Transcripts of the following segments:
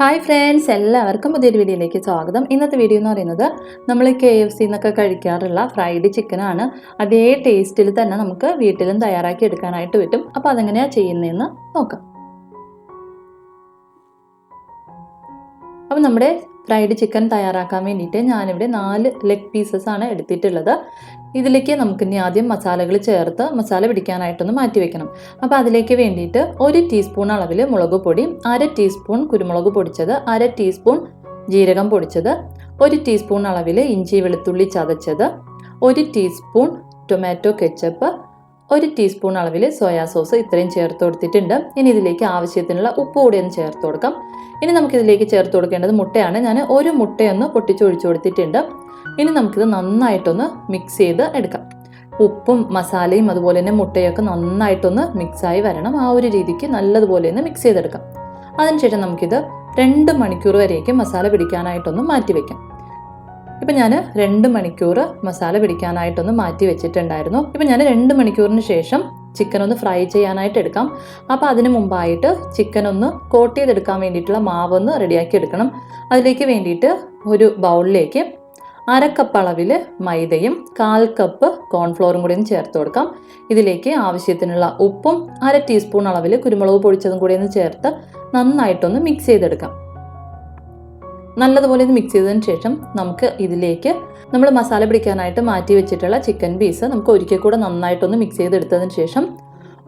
Hi friends എല്ലാവർക്കും പുതിയൊരു വീഡിയോയിലേക്ക് സ്വാഗതം. ഇന്നത്തെ വീഡിയോ എന്ന് പറയുന്നത് നമ്മൾ കെ എഫ് സി എന്നൊക്കെ കഴിക്കാറുള്ള ഫ്രൈഡ് ചിക്കനാണ് അതേ ടേസ്റ്റിൽ തന്നെ നമുക്ക് വീട്ടിലും തയ്യാറാക്കി എടുക്കാനായിട്ട് പറ്റും. അപ്പോൾ അതെങ്ങനെയാണ് ചെയ്യുന്നതെന്ന് നോക്കാം. അപ്പോൾ നമ്മുടെ ഫ്രൈഡ് ചിക്കൻ തയ്യാറാക്കാൻ വേണ്ടിയിട്ട് ഞാനിവിടെ നാല് ലെഗ് പീസസ് ആണ് എടുത്തിട്ടുള്ളത്. ഇതിലേക്ക് നമുക്ക് ഇനി ആദ്യം മസാലകൾ ചേർത്ത് മസാല പിടിക്കാനായിട്ടൊന്ന് മാറ്റി വെക്കണം. അപ്പോൾ അതിലേക്ക് വേണ്ടിയിട്ട് ഒരു ടീസ്പൂൺ അളവിൽ മുളക് പൊടി അര ടീസ്പൂൺ കുരുമുളക് പൊടിച്ചത് അര ടീസ്പൂൺ ജീരകം പൊടിച്ചത് ഒരു ടീസ്പൂൺ അളവിൽ ഇഞ്ചി വെളുത്തുള്ളി ചതച്ചത് ഒരു ടീസ്പൂൺ ടൊമാറ്റോ കെച്ചപ്പ് ഒരു ടീസ്പൂൺ അളവിൽ സോയാ സോസ് ഇത്രയും ചേർത്ത് കൊടുത്തിട്ടുണ്ട്. ഇനി ഇതിലേക്ക് ആവശ്യത്തിനുള്ള ഉപ്പ് കൂടി ഒന്ന് ചേർത്ത് കൊടുക്കാം. ഇനി നമുക്കിതിലേക്ക് ചേർത്ത് കൊടുക്കേണ്ടത് മുട്ടയാണ്. ഞാൻ ഒരു മുട്ടയൊന്ന് പൊട്ടിച്ചൊഴിച്ചു കൊടുത്തിട്ടുണ്ട്. ഇനി നമുക്കിത് നന്നായിട്ടൊന്ന് മിക്സ് ചെയ്ത് എടുക്കാം. ഉപ്പും മസാലയും അതുപോലെ തന്നെ മുട്ടയൊക്കെ നന്നായിട്ടൊന്ന് മിക്സായി വരണം. ആ ഒരു രീതിക്ക് നല്ലതുപോലെ ഒന്ന് മിക്സ് ചെയ്തെടുക്കാം. അതിനുശേഷം നമുക്കിത് രണ്ട് മണിക്കൂർ വരെയൊക്കെ മസാല പിടിക്കാനായിട്ടൊന്ന് മാറ്റി വെക്കാം ഇപ്പം ഞാൻ രണ്ട് മണിക്കൂർ മസാല പിടിക്കാനായിട്ടൊന്ന് മാറ്റി വെച്ചിട്ടുണ്ടായിരുന്നു. ഇപ്പം ഞാൻ രണ്ട് മണിക്കൂറിന് ശേഷം ചിക്കൻ ഒന്ന് ഫ്രൈ ചെയ്യാനായിട്ട് എടുക്കാം. അപ്പോൾ അതിന് മുമ്പായിട്ട് ചിക്കൻ ഒന്ന് കോട്ട് ചെയ്തെടുക്കാൻ വേണ്ടിയിട്ടുള്ള മാവ് ഒന്ന് റെഡിയാക്കി എടുക്കണം. അതിലേക്ക് വേണ്ടിയിട്ട് ഒരു ബൗളിലേക്ക് അര കപ്പ് അളവിൽ മൈദയും കാൽ കപ്പ് കോൺഫ്ലോറും കൂടി ഒന്ന് ചേർത്ത് കൊടുക്കാം. ഇതിലേക്ക് ആവശ്യത്തിനുള്ള ഉപ്പും അര ടീസ്പൂൺ അളവിൽ കുരുമുളക് പൊടിച്ചതും കൂടി ഒന്ന് ചേർത്ത് നന്നായിട്ടൊന്ന് മിക്സ് ചെയ്തെടുക്കാം. നല്ലതുപോലെ ഇത് മിക്സ് ചെയ്തതിന് ശേഷം നമുക്ക് ഇതിലേക്ക് നമ്മൾ മസാല പിടിക്കാനായിട്ട് മാറ്റി വെച്ചിട്ടുള്ള ചിക്കൻ പീസ് നമുക്ക് ഒരിക്കൽ കൂടെ നന്നായിട്ടൊന്ന് മിക്സ് ചെയ്തെടുത്തതിന് ശേഷം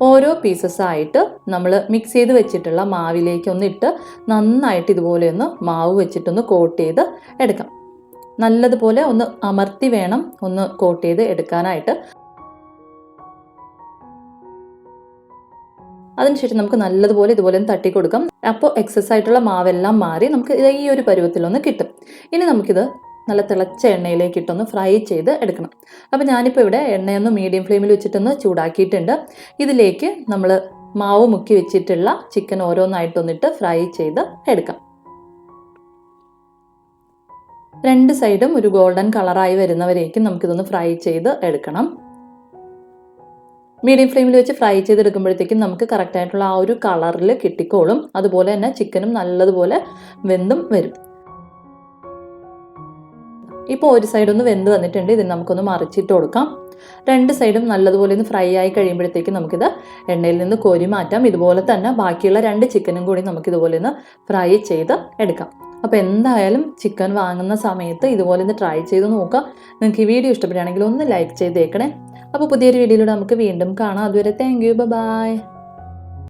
ഓരോ പീസസ് ആയിട്ട് നമ്മൾ മിക്സ് ചെയ്ത് വെച്ചിട്ടുള്ള മാവിലേക്ക് ഒന്ന് ഇട്ട് നന്നായിട്ട് ഇതുപോലെ ഒന്ന് മാവ് വെച്ചിട്ടൊന്ന് കോട്ട് ചെയ്ത് എടുക്കാം. നല്ലതുപോലെ ഒന്ന് അമർത്തി വേണം ഒന്ന് കോട്ട് ചെയ്ത് എടുക്കാനായിട്ട്. അതിനുശേഷം നമുക്ക് നല്ലതുപോലെ ഇതുപോലെ തട്ടി കൊടുക്കാം അപ്പോൾ എക്സസ് ആയിട്ടുള്ള മാവെല്ലാം മാറി നമുക്ക് ഇത് ഈ ഒരു പരുവത്തിലൊന്ന് കിട്ടും. ഇനി നമുക്കിത് നല്ല തിളച്ച എണ്ണയിലേക്ക് ഇട്ടൊന്ന് ഫ്രൈ ചെയ്ത് എടുക്കണം. അപ്പോൾ ഞാനിപ്പോൾ ഇവിടെ എണ്ണയൊന്ന് മീഡിയം ഫ്ലെയിമിൽ വെച്ചിട്ടൊന്ന് ചൂടാക്കിയിട്ടുണ്ട്. ഇതിലേക്ക് നമ്മൾ മാവ് മുക്കി വെച്ചിട്ടുള്ള ചിക്കൻ ഓരോന്നായിട്ടൊന്നിട്ട് ഫ്രൈ ചെയ്ത് എടുക്കാം. രണ്ട് സൈഡും ഒരു ഗോൾഡൻ കളറായി വരുന്നവരേക്കും നമുക്കിതൊന്ന് ഫ്രൈ ചെയ്ത് എടുക്കണം. മീഡിയം ഫ്ലെയിമിൽ വെച്ച് ഫ്രൈ ചെയ്തെടുക്കുമ്പോഴത്തേക്കും നമുക്ക് കറക്റ്റ് ആയിട്ടുള്ള ആ ഒരു കളറിൽ കിട്ടിക്കോളും. അതുപോലെ തന്നെ ചിക്കനും നല്ലതുപോലെ വെന്തും വരും. ഇപ്പോൾ ഒരു സൈഡ് ഒന്ന് വെന്ത് വന്നിട്ടുണ്ട്. ഇതിന് നമുക്കൊന്ന് മറിച്ചിട്ട് കൊടുക്കാം. രണ്ട് സൈഡും നല്ലതുപോലെ ഒന്ന് ഫ്രൈ ആയി കഴിയുമ്പോഴത്തേക്കും നമുക്കിത് എണ്ണയിൽ നിന്ന് കോരി മാറ്റാം. ഇതുപോലെ തന്നെ ബാക്കിയുള്ള രണ്ട് ചിക്കനും കൂടി നമുക്കിതുപോലെ ഒന്ന് ഫ്രൈ ചെയ്ത് എടുക്കാം. അപ്പോൾ എന്തായാലും ചിക്കൻ വാങ്ങുന്ന സമയത്ത് ഇതുപോലെ ഒന്ന് ട്രൈ ചെയ്ത് നോക്കുക നിങ്ങൾക്ക് ഈ വീഡിയോ ഇഷ്ടപ്പെടുകയാണെങ്കിൽ ഒന്ന് ലൈക്ക് ചെയ്തേക്കണേ. അപ്പോൾ പുതിയൊരു വീഡിയോയിലൂടെ നമുക്ക് വീണ്ടും കാണാം. അതുവരെ താങ്ക് യു ബൈ